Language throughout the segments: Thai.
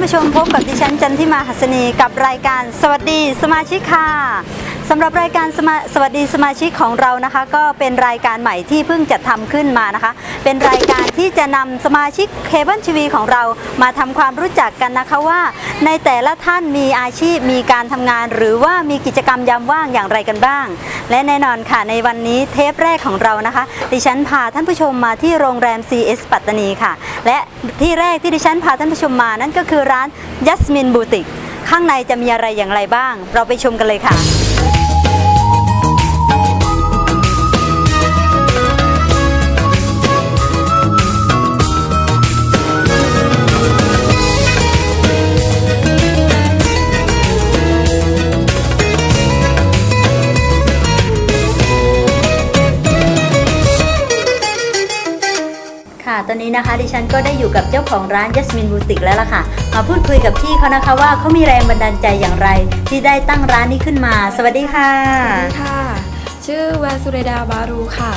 ท่านผู้ชมพบกับดิฉันจันทิมาหัสนีกับรายการสวัสดีสมาชิกค่ะ สำหรับรายการสสวัสดีสมาชิกของเรานะคะ ก็เป็นรายการใหม่ที่เพิ่งจัดทำขึ้นมานะคะ เป็นรายการที่จะนำสมาชิกเคเบิลทีวีของเรามาทำความรู้จักกันนะคะว่า ในแต่ละท่านมีอาชีพมีการทำงาน หรือว่ามีกิจกรรมยามว่างอย่างไรกันบ้าง และแน่นอนค่ะในวันนี้เทปแรกของเรานะคะ ดิฉันพาท่านผู้ชมมาที่โรงแรม CS ปัตตานีค่ะ และที่แรกที่ดิฉันพาท่านผู้ชมมานั่นก็คือร้านยัสมินบูติกข้างในจะมีอะไรอย่างไรบ้าง เราไปชมกันเลยค่ะ ตอนนี้นะคะ ดิฉันก็ได้อยู่กับเจ้าของร้าน Jasmine Boutique แล้วล่ะค่ะ มาพูดคุยกับพี่เขานะคะว่าเขามีแรงบันดาลใจอย่างไร ที่ได้ตั้งร้านนี้ขึ้นมา สวัสดีค่ะสวัสดีค่ะ ชื่อแวสุเรดาบารูค่ะ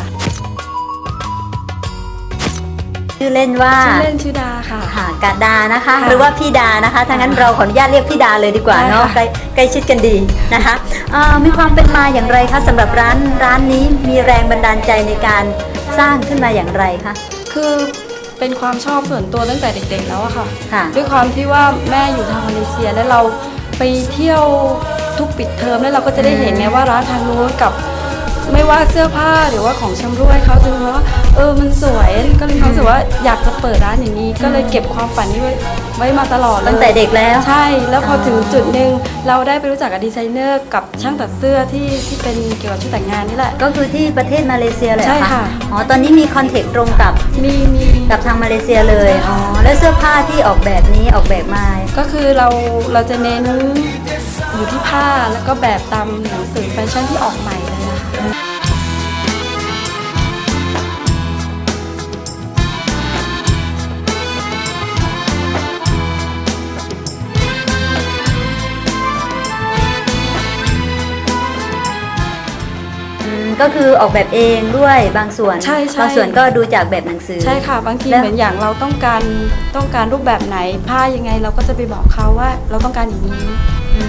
ชื่อเล่นว่าชื่อเล่นชื่อดาค่ะ ค่ะกาดานะคะค่ะหรือว่าพี่ดานะคะถ้างั้นเราขออนุญาตเรียกพี่ดาเลยดีกว่าได้เนาะค่ะใกล้ใกล้ชิดกันดีนะคะเอ่อมีความเป็นมาอย่างไรคะสำหรับร้านร้านนี้มีแรงบันดาลใจในการสร้างขึ้นมาอย่างไรคะ คือ เป็นความชอบส่วนตัวตั้งแต่เด็กๆแล้วอะค่ะ ค่ะด้วยความที่ว่าแม่อยู่ทางมาเลเซียแล้วเราไปเที่ยวทุกปิดเทอมแล้วเราก็จะได้เห็นไงว่าร้านทางนู้นกับ ไม่ว่าเสื้อผ้าหรือว่าของชำร่วยเขาจะรู้ว่าเออมันสวยก็เลยมีความรู้สึกว่าอยากจะเปิดร้านอย่างนี้ ก็เลยเก็บความฝันนี้ไว้ไว้มาตลอดเลยตั้งแต่เด็กแล้ว ใช่ แล้วพอถึงจุดหนึ่งเราได้ไปรู้จักกับดีไซเนอร์กับช่างตัดเสื้อที่ที่เป็นเกี่ยวกับชุดแต่งงานนี่แหละ ก็คือที่ประเทศมาเลเซียเลยเหรอใช่ค่ะอ๋อตอนนี้มีคอนเทคตรงกับมีมีกับทางมาเลเซียเลยอ๋อแล้วเสื้อผ้าที่ออกแบบนี้ออกแบบมาก็คือเราเราจะเน้นอยู่ที่ผ้าแล้วก็แบบตามหนังสือแฟชั่นที่ออกใหม่เลยนะคะ ก็คือออกแบบเองด้วยบางส่วนใช่ใช่ บางส่วนก็ดูจากแบบหนังสือ ใช่ค่ะ บางทีแล้ว เหมือนอย่างเราต้องการต้องการรูปแบบไหนผ้ายังไงเราก็จะไปบอกเขาว่า เราต้องการอย่างนี้ อื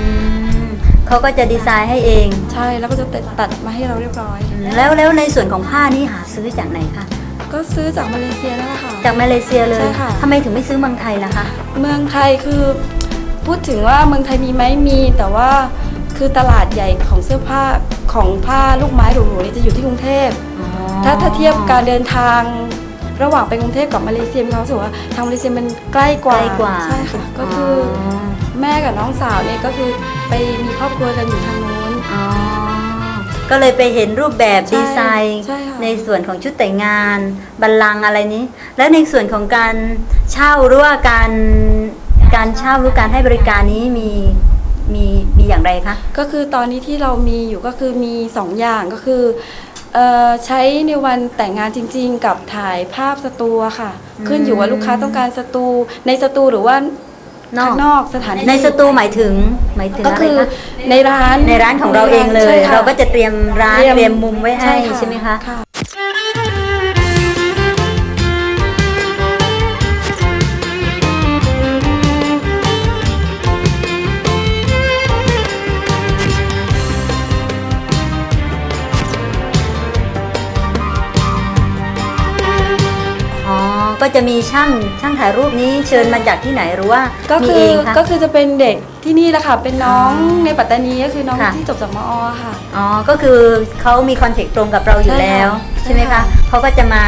มเขาก็จะดีไซน์ให้เอง ใช่แล้วก็จะตัดตัดมาให้เราเรียบร้อยอืมแล้วแล้วในส่วนของผ้านี่หาซื้อจากไหนคะก็ซื้อจากมาเลเซียนั่นแหละค่ะ จากมาเลเซียเลยใช่ค่ะ ทำไมถึงไม่ซื้อเมืองไทยล่ะคะ เมืองไทยคือพูดถึงว่าเมืองไทยมีไหมมี แต่ว่า คือตลาดใหญ่ของเสื้อผ้าของผ้าลูกไม้หรูๆนี่จะอยู่ที่กรุงเทพ ถ้าถ้าเทียบการเดินทางระหว่างไปกรุงเทพกับมาเลเซียมีความรู้สึกว่าทางมาเลเซียมันใกล้กใกว่าล้กว่า ใช่ค่ะก็คืออแม่กับน้องสาวเนี่ยก็คือไปมีครอบครัวกันอยู่ทางนู้น อ๋อก็เลยไปเห็นรูปแบบใช่ดีไซน์ใช่ค่ะ ในส่วนของชุดแต่งงานบัลลังก์อะไรนี้ แล้วในส่วนของการเช่าหรือว่าการการเช่าหรือการให้บริการนี้มี มีมีอย่างไรคะ ก็คือตอนนี้ที่เรามีอยู่ก็คือมีสองอย่างก็คือเอ่อใช้ในวันแต่งงานจริง ๆ กับถ่ายภาพสตูอะค่ะ ขึ้นอยู่ว่าลูกค้าต้องการสตูในสตูหรือว่านอก ข้างนอกสถานที่ในสตูหมายถึงหมายถึงก็อะไรคือคะในร้าน ในร้านของเราเองเลย ใช่ค่ะเราก็จะเตรียมร้านเตรียมมุมไว้ให้ค่ะใช่ไหมคะ ค่ะ ก็จะมีช่างช่างถ่ายรูปนี้เชิญมาจากที่ไหนหรือว่าก็มีคืเอองคะ ก็คือจะเป็นเด็กที่นี่แหละค่ะเป็นน้องในปัตตานีก็คือน้องค่ะ ที่จบจากมอค่ะ อ๋อ ก็คือเขามีคอนเทคตรงกับเราอยู่ใช่ค่ะแล้วใช่ไหมใช่คะค่ะเขาก็จะมา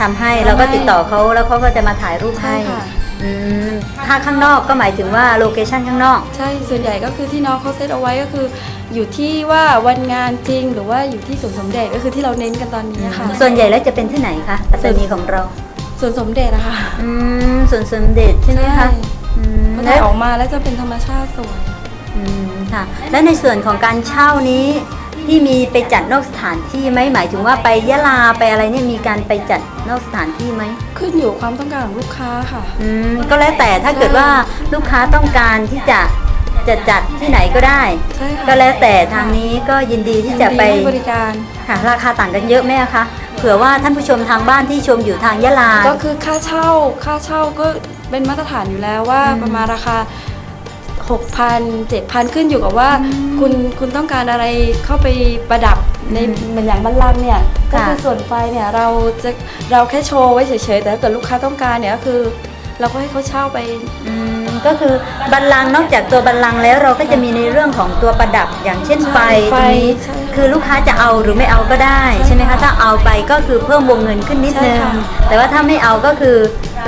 ทำให้ทำให้ เราก็ติดต่อเขาแล้วเขาก็จะมาถ่ายรูปใช่ให้ค่ะ อืมถ้าข้างนอกก็หมายถึงว่าโลเคชันข้างนอก ใช่ส่วนใหญ่ก็คือที่น้องเขาเซตเอาไว้ก็คือ อยู่ที่ว่าวันงานจริงหรือว่าอยู่ที่สวนสมเด็จก็คือที่เราเน้นกันตอนนี้ค่ะ ส่วนใหญ่แล้วจะเป็นที่ไหนคะปัตตานีของเรา สวนสมเด็จอะค่ะอืมส่วนสมเด็จใช่ไหมคะอืมมันแล้ถ่ายวออกมาแล้วจะเป็นธรรมชาติสวย อืมค่ะ แล้วในส่วนของการเช่านี้ที่มีไปจัดนอกสถานที่ไหมหมายถึงว่าไปยะลาไปอะไรเนี่ยมีการไปจัดนอกสถานที่ไหม ขึ้นอยู่ความต้องการของลูกค้าค่ะ อืมก็แล้วแต่ถ้าเกิดว่าลูกค้าต้องการที่จะจะจัดที่ไหนก็ได้ ใช่ค่ะก็แล้วแต่ทางนี้ก็ยินดีที่จะไปยินดีให้บริการ ค่ะราคาต่างกันเยอะไหมอะคะ เผื่อว่าท่านผู้ชมทางบ้านที่ชมอยู่ทางยะลา ก็คือค่าเช่าค่าเช่าก็เป็นมาตรฐานอยู่แล้วว่าอืมประมาณราคา 6,000 7,000 ขึ้นอยู่กับว่า คุณคุณต้องการอะไรเข้าไปประดับในเหมือนอย่างบัลลังก์เนี่ย ก็คือส่วนไฟเนี่ยเราจะเราแค่โชว์ไว้เฉยๆ แต่ถ้าเกิดลูกค้าต้องการเนี่ยก็คือ เราก็ให้เขาเช่าไป อืมก็คือบัลลังก์นอกจากตัวบัลลังก์แล้วเราก็จะมีในเรื่องของตัวประดับอย่างเช่นไฟไฟตรงนี้ใช่ค่ะคือลูกค้าจะเอาหรือไม่เอาก็ได้ใช่ไหมคะถ้าเอาไปก็คือเพิ่มวงเงินขึ้นนิดนึง ใช่ค่ะ แต่ว่าถ้าไม่เอาก็คือ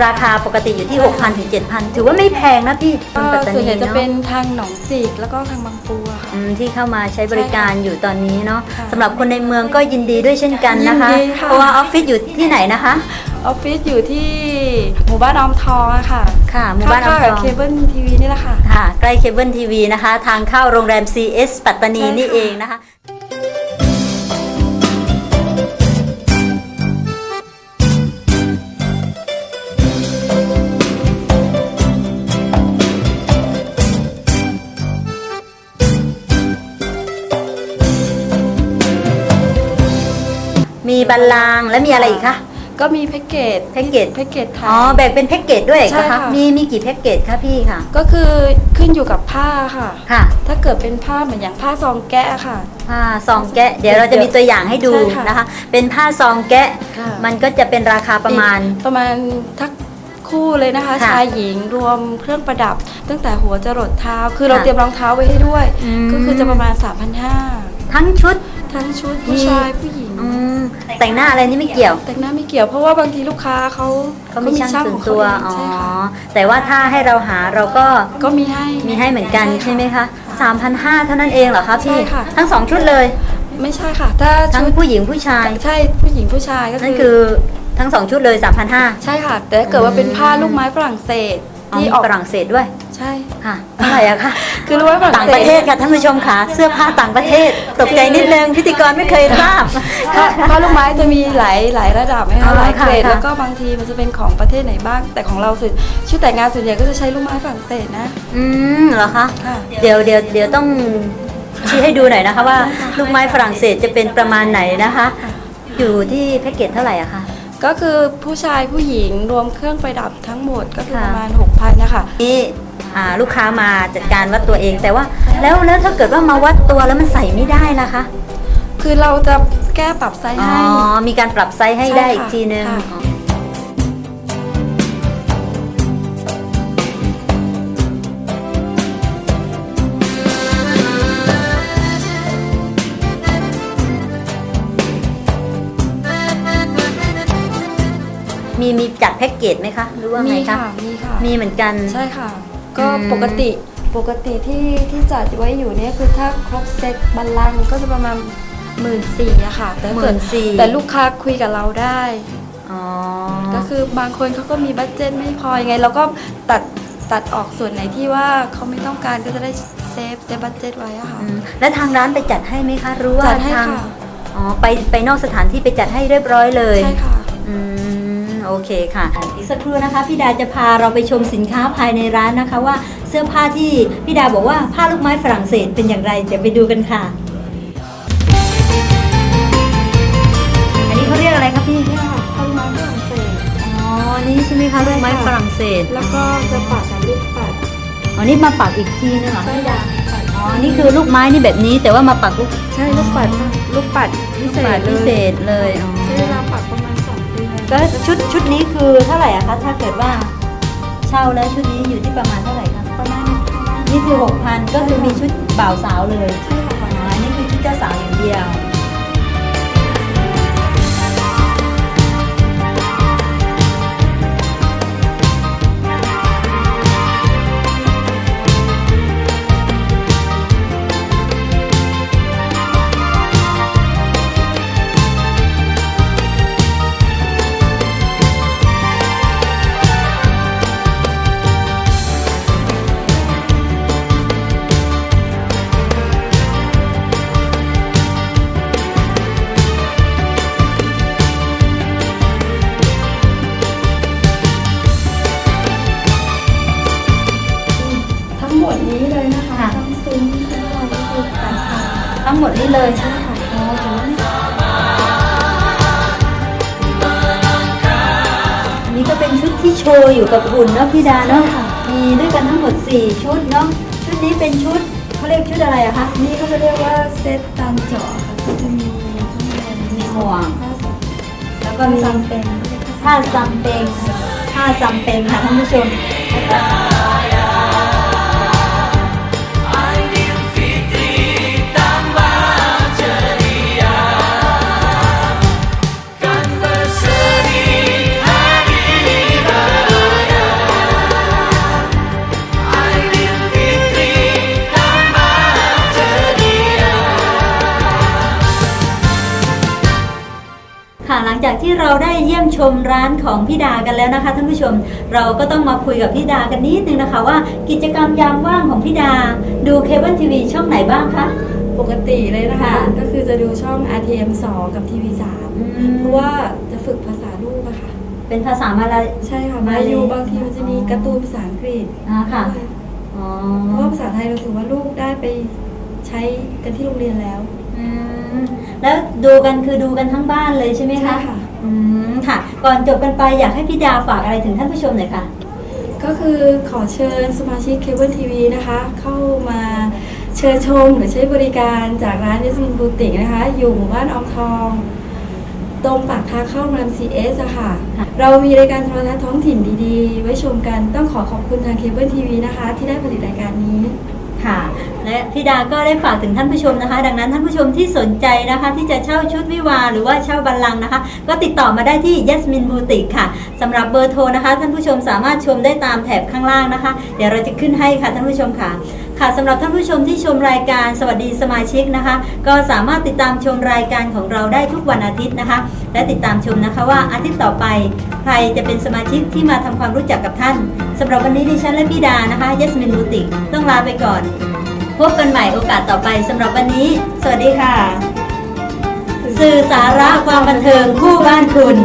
ราคาปกติอยู่ที่ 6,000ถึง7,000 ถือว่าไม่แพงนะพี่ก็ปัตตาส่วนใหญ่นีจะเนาะ เป็นทางหนองจิกแล้วก็ทางบางปูอะค่ะ อืมที่เข้ามาใช้บริการอยู่ตอนนี้เนาะค่ะสำหรับคนในเมืองก็ยินดีด้วยเช่นกันนะคะ ยินดีค่ะ เพราะว่าออฟฟิศอยู่ที่ไหนนะคะ ออฟฟิศอยู่ที่ หมู่บ้านออมทองอะค่ะค่ะหมู่บ้านออมทข้งๆกับองเคเบิลทีวีนี่แหละค่ะ ค่ะ ใกล้เคเบิลทีวีนะคะ ทางเข้าโรงแรม CS ปัตตานีใช่ค่ะ นี่เองนะคะ มีบัลลังก์และมีอะไรอีกคะ ก็มีแพ็กเกจแพ็กเกจ แพ็กเกจไทยอ๋อแบ่งเป็นแพ็กเกจด้วยใช่เหรอค่ะคะมีมีกี่แพ็กเกจคะพี่ค่ะ ก็คือขึ้นอยู่กับผ้าค่ะ ค่ะ ถ้าเกิดเป็นผ้าเหมือนอย่างผ้าซองแกะค่ะ ผ้าซองแกะ เดี๋ยวเราจะมีตัวอย่างให้ดูใช่ค่ะนะคะ เป็นผ้าซองแกะ ค่ะ มันก็จะเป็นราคาประมาณ ประมาณทักคู่เลยนะคะ ค่ะชายหญิงรวมเครื่องประดับ ตั้งแต่หัวจรดเท้า คือเราค่ะเตรียมรองเท้าไว้ให้ด้วย อืม ก็คือจะประมาณ 3,500 ทั้งชุด ทั้งชุดผู้มีชายผู้หญิง อืมแต่งหน้าอะไรนี่ไม่เกี่ยว แต่งหน้าไม่เกี่ยวเพราะว่าบางทีลูกค้าเขาเขามีช่างส่วนของตัวเขาเองอ๋อใช่ค่ะแต่ว่าถ้าให้เราหาเราก็ ก็มีให้ มีให้เหมือนกันใช่ไหมคะ3,500เท่านั้นเองเหรอคะพี่ใช่ค่ะทั้งสองชุดเลย ไม่ใช่ค่ะ ถ้าทั้งชุดผู้หญิงผู้ชาย ใช่ผู้หญิงผู้ชายก็นั่นคืคืออทั้งสองชุดเลย3,500ใช่ค่ะ แต่ถ้าเกิดว่าเป็นผ้าลูกไม้ฝรั่งเศสอ๋อที่มีออกฝรั่งเศสด้วยใช่ค่ะเท่าไหร่อะคะคือลูกไม้ฝรั่งต่างเศสประเทศค่ะท่านผู้ชมค่ะเสื้อผ้าต่างประเทศตกใจนิดนึงพิธีกรไม่เคยทราบผ้าผ้าลูกไม้จะมีหลายหลายระดับไหมอ๋คะอหลายเกรดค่ะแล้วก็บางทีมันจะเป็นของประเทศไหนบ้าง แต่ของเราส่วนชุดแต่งงานส่วนใหญ่ก็จะใช้ลูกไม้ฝรั่งเศสนะอืมเหรอคะค่ะเดี๋ยวเดี๋ยวเดี๋ยวต้องชี้ให้ดูหน่อยนะคะว่าลูกไม้ฝรั่งเศสจะเป็นประมาณไหนนะคะ อยู่ที่แพ็กเกจเท่าไหร่อะคะก็คือผู้ชายผู้หญิงรวมเครื่องประดับทั้งหมดก็คือค่ะประมาณ6,000นะคะนี่อ่า ลูกค้ามาจัดการวัดตัวเอง แต่ว่าแล้วแล้วถ้าเกิดว่ามาวัดตัวแล้วมันใส่ไม่ได้ล่ะคะ คือเราจะแก้ปรับไซส์อ๋อให้มีการปรับไซส์ให้ใช่ได้ค่ะอีกทีนึงค่ะอ๋อมีมีจัดแพ็กเกจไหมคะ หรือว่าไงมีคะค่ะ มีค่ะ มีเหมือนกัน ใช่ค่ะ ก็อืมปกติปกติที่ที่จัดไว้อยู่เนี่ยคือถ้าครบเซตบัลลังก์ก็จะประมาณหมื่นสี่อะค่ะ แต่ถ้าเกิด14,000 แต่ลูกค้าคุยกับเราได้ อ๋อก็คือบางคนเขาก็มีบัตเจ็ตไม่พอยังไงเราก็ตัดตัดออกส่วนไหนที่ว่าเขาไม่ต้องการก็จะได้เซฟเซฟบัตเจ็ตไว้อะค่ะอืมแล้วทางร้านไปจัดให้ไหมคะหรู้ว่าจัดให้ทางค่ะ อ๋อไปไปนอกสถานที่ไปจัดให้เรียบร้อยเลย ใช่ค่ะ อืม โอเคค่ะ อีกสักครู่นะคะพี่ดาจะพาเราไปชมสินค้าภายในร้านนะคะว่าเสื้อผ้าที่พี่ดาบอกว่าผ้าลูกไม้ฝรั่งเศสเป็นอย่างไรเดี๋ยวไปดูกันค่ะ อันนี้เขาเรียกอะไรคะพี่ เนี่ยค่ะทำไม้ฝรั่งเศส อ๋อ นี่ใช่ไหมคะลูกไม้ฝรั่งเศส แล้วก็จะปัดกับลูกปัดอ๋อ นี่มาปักอีกทีนึงเหรอ ใช่พี่ค่ะดาอ๋อ นี่คือลูกไม้นี่แบบนี้แต่ว่ามาปักลูกใช่ลูกปัด ลูกปัดพิเศปัษดพิเศษเลย อ๋อ ก็ชุดชุดนี้คือเท่าไหร่อะคะถ้าเกิดว่าเช่าแล้วชุดนี้อยู่ที่ประมาณเท่าไหร่คะประมาณนี่คือหกพันก็คือมีชุดบ่าวสาวเลยใช่ค่ะอ๋ออันนี้คือชุดเจ้าสาวอย่างเดียว อยู่กับหุ่นเนาะพี่ดาเนาะมีด้วยกันทั้งหมด 4 ชุดเนาะชุดนี้เป็นชุดเขาเรียกชุดอะไรอะคะนี่เขาจะเรียกว่าเซตตามเจาะค่ะก็จะมีข้างในมีห่วงแล้วก็มีจำเป็นผ้าซัมเปงผ้าซัมเปงค่ะท่านผู้ชม ชมร้านของพี่ดากันแล้วนะคะท่านผู้ชม เราก็ต้องมาคุยกับพี่ดากันนิดนึงนะคะ ว่ากิจกรรมยามว่างของพี่ดา ดูเคเบิลทีวีช่องไหนบ้างคะ ปกติเลยนะคะ ค่ะ ก็คือจะดูช่อง RTM 2 กับ TV 3เพราะว่าจะฝึกภาษาลูกอะค่ะ เป็นภาษามาลาใช่ค่ะ มามาเลย อยู่บางทีมันจะมีการ์ตูนภาษาอังกฤษอ่าค่ะด้วยอ๋อเพราะว่าภาษาไทยเราถือว่าลูกได้ไปใช้กันที่โรงเรียนแล้วอืมแล้วดูกันคือดูกันทั้งบ้านเลยใช่ไหมคะ ใช่ค่ะ อืมค่ะ ก่อนจบกันไปอยากให้พี่ดาฝากอะไรถึงท่านผู้ชมหน่อยค่ะ ก็คือขอเชิญสมาชิกเคเบิลทีวีนะคะ เข้ามาเชิญชมหรือใช้บริการจากร้านยสมินบูติกนะคะ อยู่หมู่บ้านอองทอง ตรงปากทางเข้าโรงแรม CS อะค่ะค่ะ เรามีรายการโทรทัศน์ท้องถิ่นดีๆ ไว้ชมกันต้องขอขอบคุณทางเคเบิลทีวีนะคะ ที่ได้ผลิตรายการนี้ ค่ะ และพี่ดาก็ได้ฝากถึงท่านผู้ชมนะคะ ดังนั้นท่านผู้ชมที่สนใจนะคะ ที่จะเช่าชุดวิวาหรือว่าเช่าบัลลังก์นะคะ ก็ติดต่อมาได้ที่ Yasmin Boutique ค่ะสำหรับเบอร์โทรนะคะ ท่านผู้ชมสามารถชมได้ตามแถบข้างล่างนะคะ เดี๋ยวเราจะขึ้นให้ค่ะท่านผู้ชมค่ะค่ะสำหรับท่านผู้ชมที่ชมรายการสวัสดีสมาชิกนะคะ ก็สามารถติดตามชมรายการของเราได้ทุกวันอาทิตย์นะคะ และติดตามชมนะคะว่าอาทิตย์ต่อไป ใครจะเป็นสมาชิกที่มาทำความรู้จักกับท่านสำหรับวันนี้ดิฉันและพี่ดานะคะ Yasmin Boutique ต้องลาไปก่อน พบกันใหม่โอกาสต่อไปสำหรับวันนี้ สวัสดีค่ะ สื่อสาระความบันเทิงคู่บ้านคุณ